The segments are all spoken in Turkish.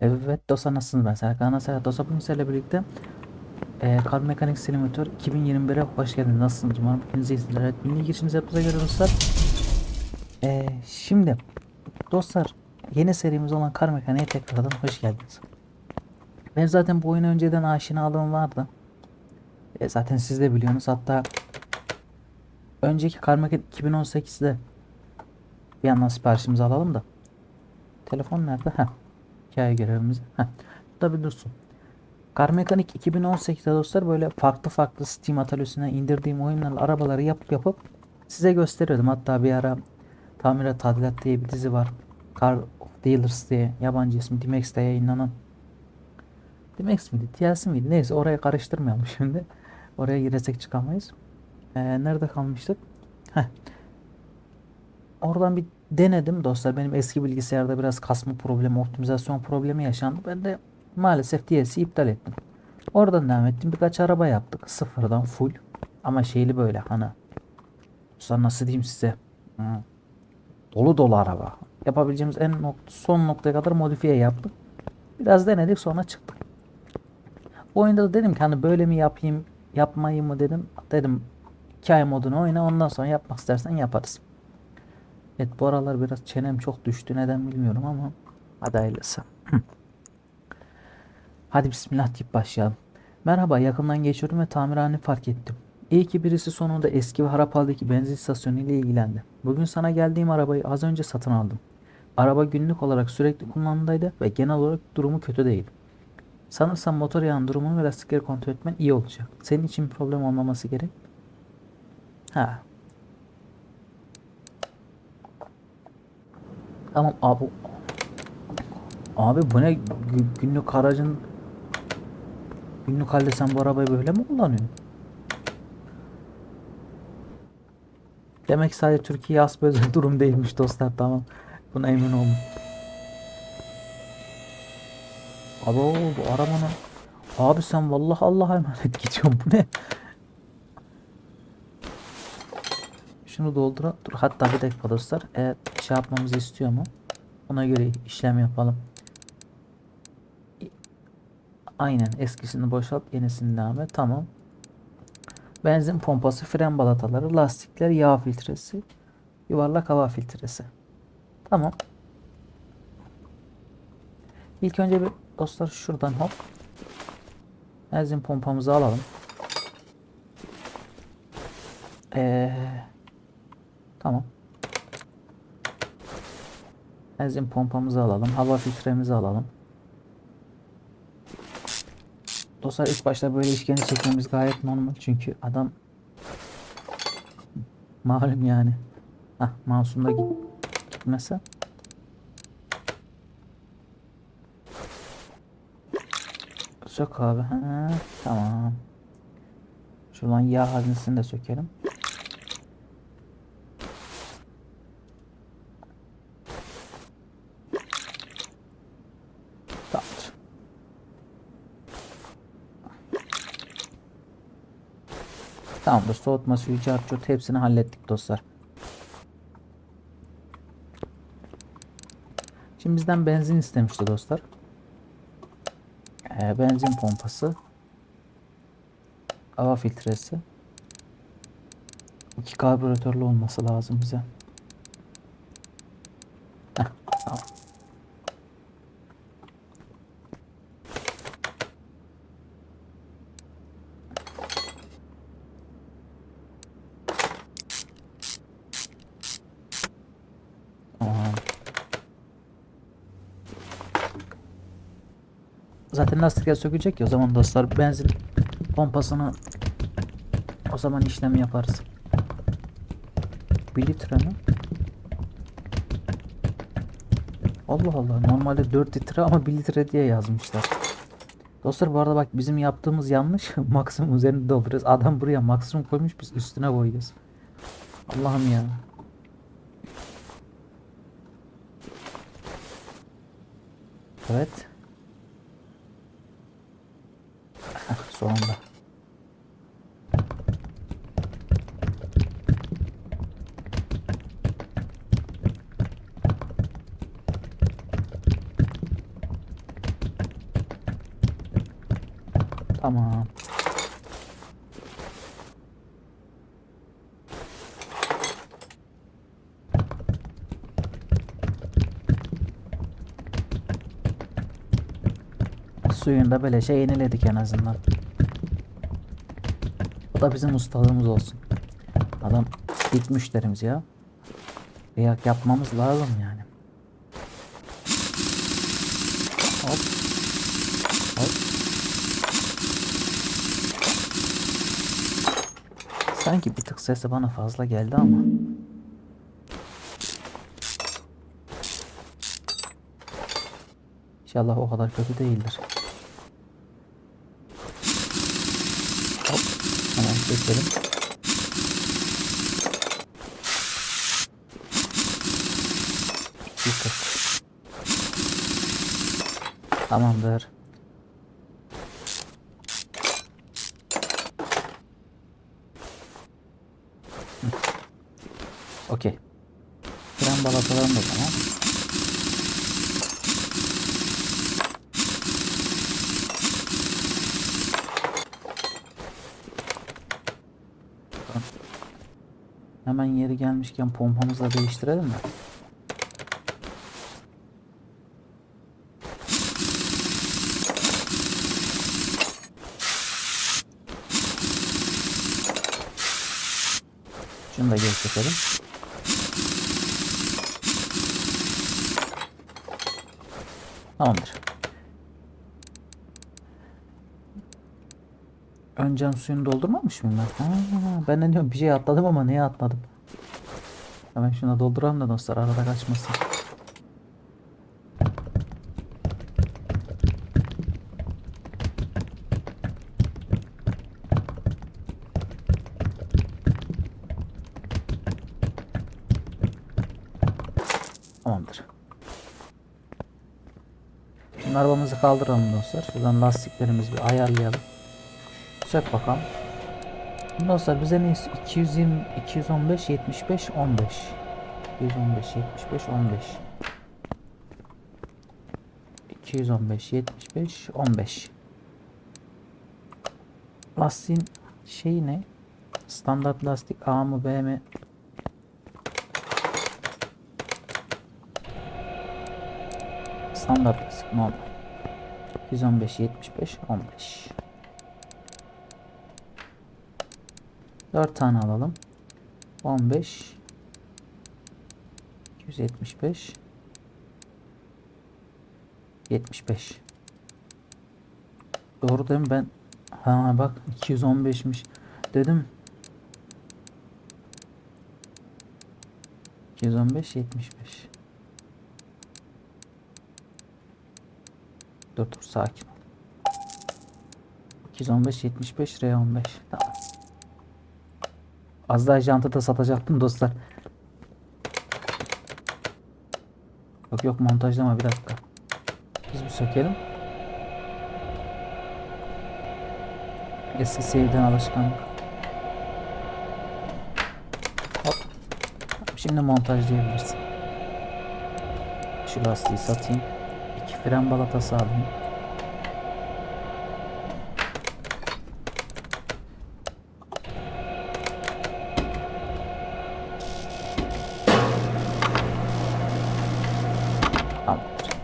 Evet dostlar nasılsınız ben Serkan Nasır dostlar bugün sizlerle birlikte e, Kar Mekanik Simulator 2021'e hoş geldiniz nasılsınız umarım hepiniz iyisiniz evet milli girişimizi yapıza göre dostlar. E, şimdi dostlar yeni serimiz olan Kar Mekanik'e tekrardan hoş geldiniz. Ben zaten bu oyuna önceden aşinalığım vardı. E, zaten siz de biliyorsunuz. Hatta önceki Kar Mekanik 2018'de bir yandan siparişimizi alalım da. Telefon nerede? Heh. Hikaye görevimiz. Heh. Bu da bir dursun. Car Mechanic 2018'de dostlar böyle farklı farklı Steam atölyesinden indirdiğim oyunlarla arabaları yapıp yapıp size gösteriyordum. Hatta bir ara Tamirat Tadilat diye bir dizi var. Car Dealers diye yabancı ismi Dimex'te yayınlanan. Dimex miydi? TLC miydi? Neyse oraya karıştırmayalım şimdi. Oraya giresek çıkamayız. Ee, nerede kalmıştık? Heh. Oradan bir denedim dostlar. Benim eski bilgisayarda biraz kasma problemi, optimizasyon problemi yaşandı. Ben de maalesef DLC iptal ettim. Oradan devam ettim. Birkaç araba yaptık. Sıfırdan full. Ama şeyli böyle hani. Dostlar nasıl diyeyim size. Hmm. Dolu dolu araba. Yapabileceğimiz en nok son noktaya kadar modifiye yaptık. Biraz denedik sonra çıktık. Bu oyunda da dedim ki hani böyle mi yapayım yapmayayım mı dedim. Dedim hikaye modunu oyna ondan sonra yapmak istersen yaparız. Evet bu aralar biraz çenem çok düştü neden bilmiyorum ama hadi hayırlısı. hadi bismillah deyip başlayalım. Merhaba yakından geçiyorum ve tamirhane fark ettim. İyi ki birisi sonunda eski ve harap haldeki benzin istasyonu ile ilgilendi. Bugün sana geldiğim arabayı az önce satın aldım. Araba günlük olarak sürekli kullanımdaydı ve genel olarak durumu kötü değil. Sanırsam motor yağın durumunu ve lastikleri kontrol etmen iyi olacak. Senin için bir problem olmaması gerek. Ha, Tamam abi. Abi bu ne Gü- günlük aracın günlük halde sen bu arabayı böyle mi kullanıyorsun? Demek sadece Türkiye has özel durum değilmiş dostlar tamam. Buna emin olun. Abi o bu arabanın Abi sen vallahi Allah'a emanet gidiyorsun bu ne? Şunu doldura. Dur hatta bir dakika dostlar. Eğer şey yapmamızı istiyor mu? Ona göre işlem yapalım. Aynen eskisini boşalt yenisini devam et. Tamam. Benzin pompası, fren balataları, lastikler, yağ filtresi, yuvarlak hava filtresi. Tamam. İlk önce bir dostlar şuradan hop. Benzin pompamızı alalım. Eee Tamam. Benzin pompamızı alalım. Hava filtremizi alalım. Dostlar ilk başta böyle işkence çekmemiz gayet normal. Çünkü adam malum yani. Hah masumda git gitmese. Sök abi. Ha, tamam. Şuradan yağ haznesini de sökelim. Tamamdır. Tamamdır. Soğutma suyu, çarçurt hepsini hallettik dostlar. Şimdi bizden benzin istemişti dostlar. Ee, benzin pompası. Hava filtresi. İki karbüratörlü olması lazım bize. Heh, tamam. Tamam. Zaten lastikler sökecek ya o zaman dostlar benzin pompasını o zaman işlemi yaparız. 1 litre mi? Allah Allah normalde 4 litre ama 1 litre diye yazmışlar. Dostlar bu arada bak bizim yaptığımız yanlış. maksimum üzerinde dolduruyoruz. Adam buraya maksimum koymuş biz üstüne koyuyoruz. Allah'ım ya. Evet. Sonunda. Tamam. Suyunu da beleşe yeniledik en azından. Bu da bizim ustalığımız olsun. Adam ilk müşterimiz ya. Kıyak yapmamız lazım yani. Hop. Hop. Sanki bir tık sesi bana fazla geldi ama. İnşallah o kadar kötü değildir. Hop. İki kırk. Tamamdır. Okey. Fren balatalarım da tamam. Hemen yeri gelmişken pompamızı da değiştirelim mi? Şunu da geri çekelim. Öncem suyunu doldurmamış mıyım ben? Ha, ben de diyorum bir şey atladım ama neye atladım? Hemen şuna dolduralım da dostlar arada kaçmasın. Tamamdır. Şimdi arabamızı kaldıralım dostlar. Şuradan lastiklerimizi bir ayarlayalım. Sök bakalım. Dostlar bize ne istiyor? 220, 215, 75, 15. 215, 75, 15. 215, 75, 15. Lastiğin şeyi ne? Standart lastik A mı B mi? Standart lastik normal. 215, 75, 15. 4 tane alalım. 15 275 75 Doğru değil mi ben? Ha bak 215'miş. Dedim. 215 75 Dur dur sakin ol. 215 75 R15 tamam. Az daha jantı da satacaktım dostlar. Yok yok montajlama bir dakika. Biz bir sökelim. Eski sevden alışkanlık. Hop. Şimdi montajlayabilirsin. Şu lastiği satayım. İki fren balatası alayım. Tamamdır.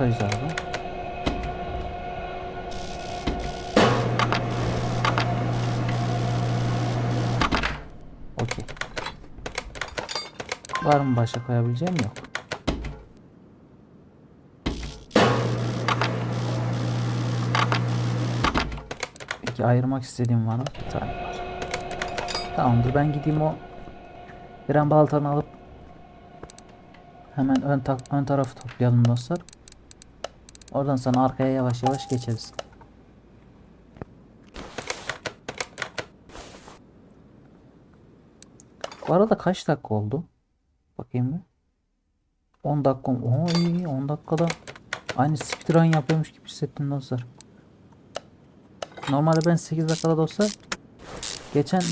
Abi. Okey. Var mı başka koyabileceğim yok. Peki ayırmak istediğim var mı? Bir tane var. Tamamdır ben gideyim o fren baltanı alıp Hemen ön, tak ön tarafı toplayalım dostlar. Oradan sonra arkaya yavaş yavaş geçeriz. Bu arada kaç dakika oldu? Bakayım bir. 10 dakika. Oo iyi 10 dakikada aynı speedrun yapıyormuş gibi hissettim dostlar. Normalde ben 8 dakikada dostlar geçen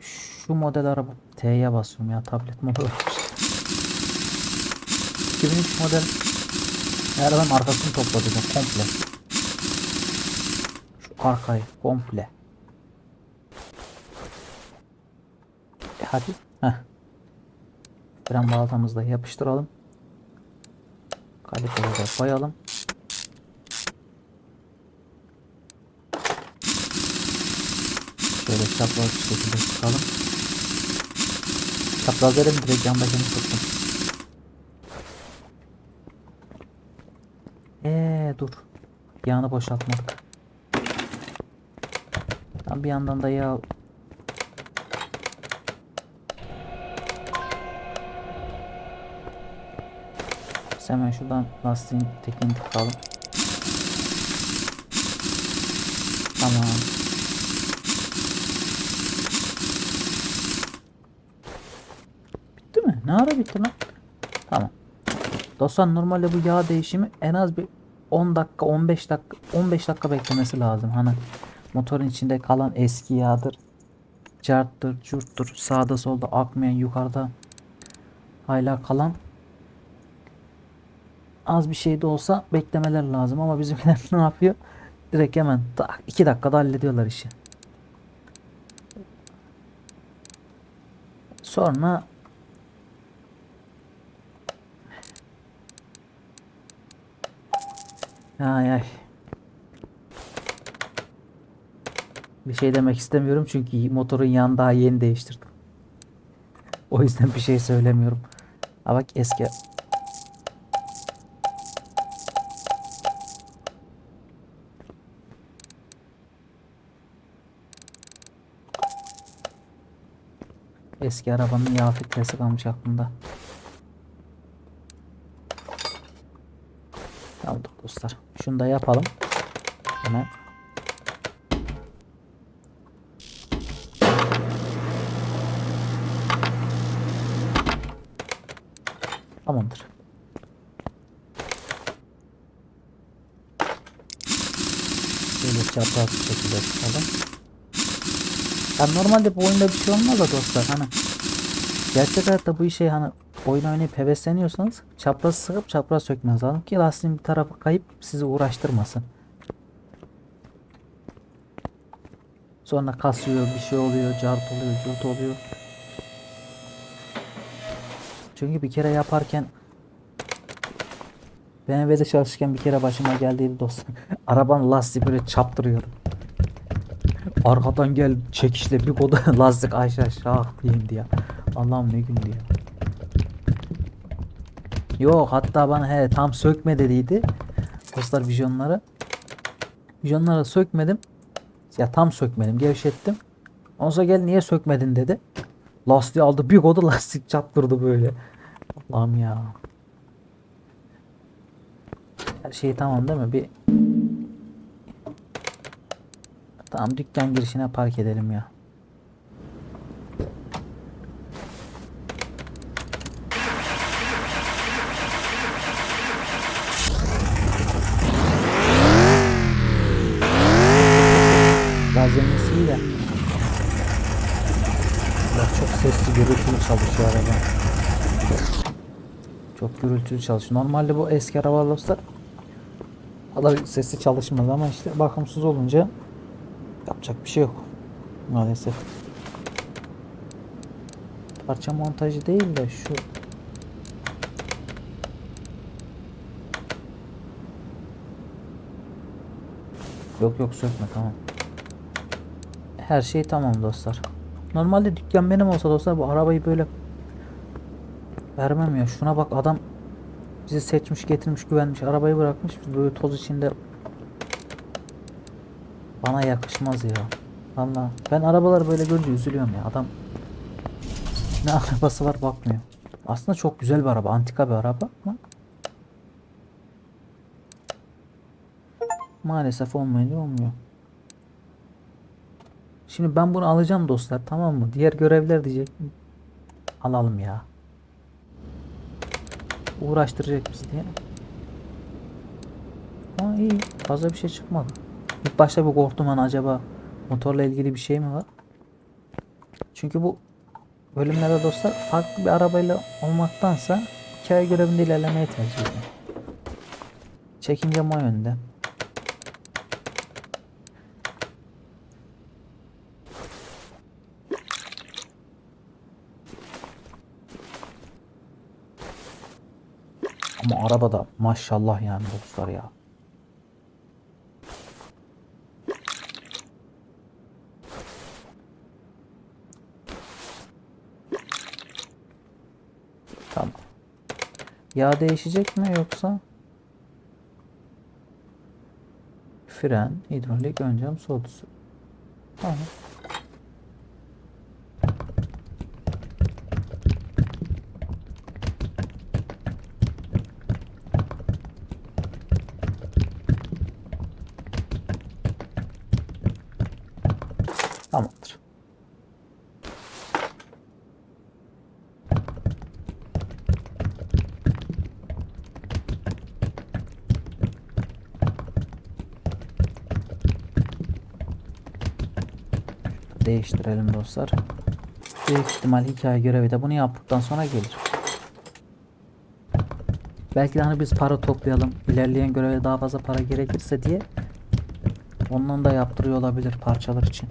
şu model araba T'ye basıyorum ya tablet modu varmış. 2003 model Arabanın arkasını ya, komple. Şu arkayı komple. E hadi. Heh. Fren baltamızı da yapıştıralım. Kaliperi de koyalım. Şöyle çapraz şekilde tutalım. Çapraz dedim direkt yandakini tuttum. Eee dur. Yağını boşaltmadık. Tam bir yandan da yağ Biz hemen şuradan lastiğin tekini tıkalım. Tamam. Bitti mi? Ne ara bitti lan? Tamam. Dostlar normalde bu yağ değişimi en az bir 10 dakika 15 dakika 15 dakika beklemesi lazım. Hani motorun içinde kalan eski yağdır. Carttır, curttur, sağda solda akmayan yukarıda hala kalan az bir şey de olsa beklemeler lazım ama bizimkiler ne yapıyor? Direkt hemen tak 2 dakikada hallediyorlar işi. Sonra Ay ay. Bir şey demek istemiyorum çünkü motorun yanı daha yeni değiştirdim. O yüzden bir şey söylemiyorum. Ha bak eski Eski arabanın yağ filtresi kalmış aklımda. Tamam dostlar. Şunu da yapalım. Hemen. Tamamdır. Şöyle çapraz bir şekilde tutalım. Yani normalde bu oyunda bir şey olmaz da dostlar hani gerçek hayatta bu işe hani oyun oynayıp hevesleniyorsanız çapraz sıkıp çapraz sökmeniz lazım ki lastiğin bir tarafı kayıp sizi uğraştırmasın. Sonra kasıyor, bir şey oluyor, cart oluyor, curt oluyor. Çünkü bir kere yaparken BMW'de çalışırken bir kere başıma geldiydi dostlar. Arabanın lastiği böyle çaptırıyordu. Arkadan gel çekişle bir koda lastik aşağı şah diyeyim diye. Allah'ım ne gündü ya. Yok hatta bana he tam sökme dediydi. Dostlar vizyonları. Vizyonları sökmedim. Ya tam sökmedim gevşettim. Sonra gel niye sökmedin dedi. Lastiği aldı bir kodu lastik çaptırdı böyle. Allah'ım ya. Her şey tamam değil mi? Bir Tamam dükkan girişine park edelim ya. De. Ya çok sesli gürültülü çalışıyor araba. Çok gürültülü çalışıyor. Normalde bu eski arabalar kadar sesi çalışmaz ama işte bakımsız olunca Yapacak bir şey yok. Maalesef. Parça montajı değil de şu Yok yok sökme tamam. Her şey tamam dostlar. Normalde dükkan benim olsa dostlar bu arabayı böyle vermem ya. Şuna bak adam bizi seçmiş getirmiş güvenmiş arabayı bırakmış biz böyle toz içinde bana yakışmaz ya. Valla ben arabaları böyle görünce üzülüyorum ya. Adam ne arabası var bakmıyor. Aslında çok güzel bir araba. Antika bir araba ama maalesef olmayınca olmuyor. Şimdi ben bunu alacağım dostlar tamam mı? Diğer görevler diyecek. Alalım ya. Uğraştıracak bizi diye. Ama iyi. Fazla bir şey çıkmadı. İlk başta bir korktum hani acaba motorla ilgili bir şey mi var? Çünkü bu bölümlerde dostlar farklı bir arabayla olmaktansa hikaye görevinde ilerlemeyi tercih ediyorum. Çekincem o yönde. Ama araba da maşallah yani dostlar ya. Tamam. Yağ değişecek mi yoksa? Fren, hidrolik, ön cam, soğutucu. Tamam. Tamamdır. Değiştirelim dostlar. Büyük ihtimal hikaye görevi de bunu yaptıktan sonra gelir. Belki de hani biz para toplayalım. ilerleyen göreve daha fazla para gerekirse diye ondan da yaptırıyor olabilir parçalar için.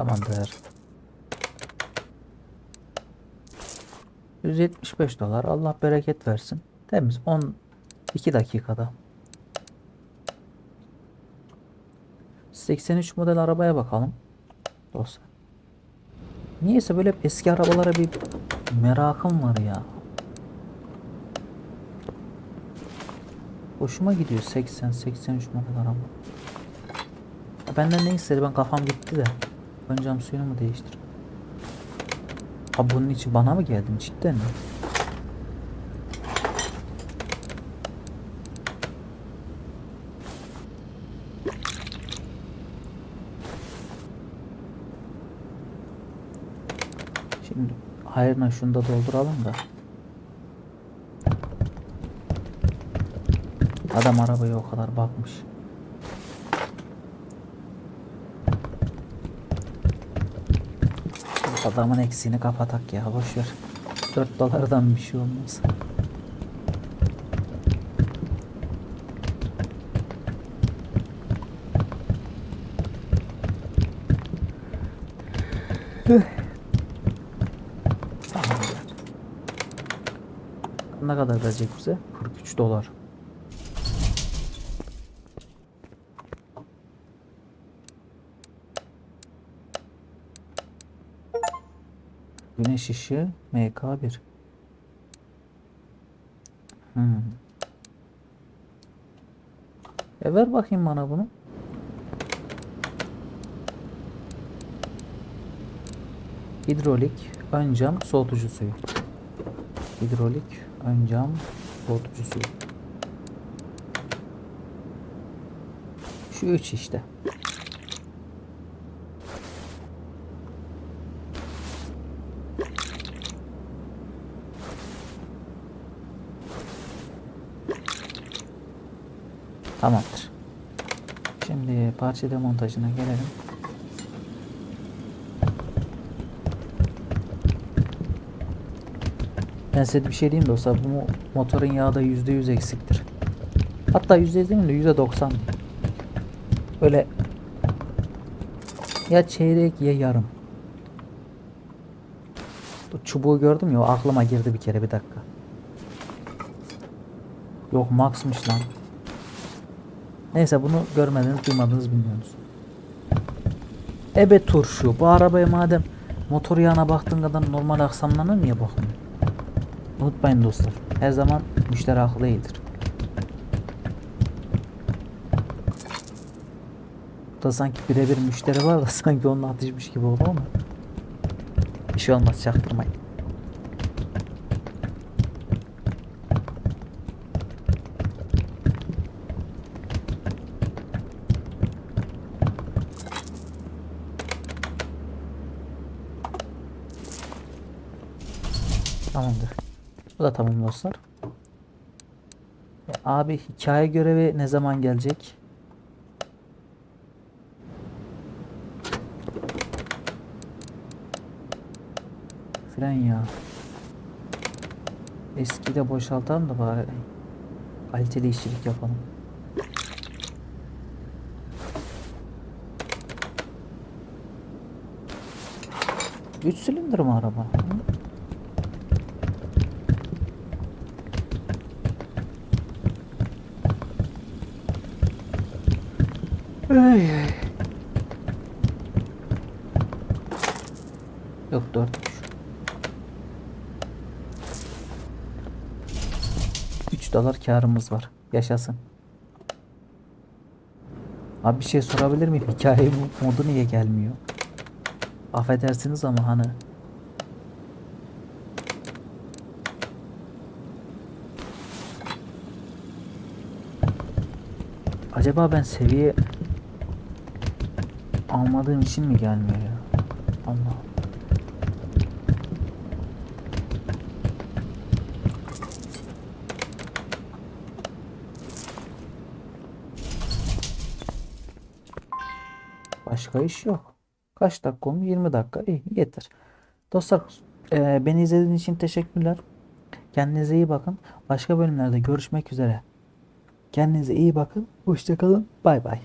Tamamdır. 175 dolar. Allah bereket versin. Temiz. 12 dakikada. 83 model arabaya bakalım. Dostlar. Niyeyse böyle eski arabalara bir merakım var ya. Hoşuma gidiyor 80 83 model araba. Benden ne istedi ben kafam gitti de. Ön cam suyunu mu değiştir? Ha bunun için bana mı geldin cidden mi? Şimdi hayrına şunu da dolduralım da. Adam arabaya o kadar bakmış. Adamın eksiğini kapatak ya boş ver. 4 dolardan bir şey olmaz. Ne kadar verecek bize? 43 dolar. Güneş ışığı MK1. Hmm. E ver bakayım bana bunu. Hidrolik, ön cam, soğutucu suyu. Hidrolik, ön cam, soğutucu suyu. Şu üç işte. Tamamdır. Şimdi parça demontajına gelelim. Ben size bir şey diyeyim dostlar. Bu motorun yağı da %100 eksiktir. Hatta %100 değil de %90. Böyle ya çeyrek ya yarım. Bu çubuğu gördüm ya o aklıma girdi bir kere bir dakika. Yok maxmış lan. Neyse bunu görmediniz duymadınız bilmiyorsunuz. Ebe turşu. Bu arabaya madem motor yağına baktığın kadar normal aksamlarına niye bakmıyor? Unutmayın dostlar. Her zaman müşteri haklı değildir. Burada sanki birebir müşteri var da sanki onunla atışmış gibi oldu ama. Bir şey olmaz çaktırmayın. Tamamdır. Bu da tamam dostlar. E, abi hikaye görevi ne zaman gelecek? Fren ya. Eski de boşaltalım da bari kaliteli işçilik yapalım. Üç silindir mi araba? Hı? Ay. Yok dörtmüş. 3 dolar karımız var. Yaşasın. Abi bir şey sorabilir miyim? Hikaye mo- modu niye gelmiyor? Affedersiniz ama hani Acaba ben seviye almadığım için mi gelmiyor ya? Allah. Başka iş yok. Kaç dakika olmuş? 20 dakika. İyi yeter. Dostlar eee, beni izlediğiniz için teşekkürler. Kendinize iyi bakın. Başka bölümlerde görüşmek üzere. Kendinize iyi bakın. Hoşçakalın. Bay bay.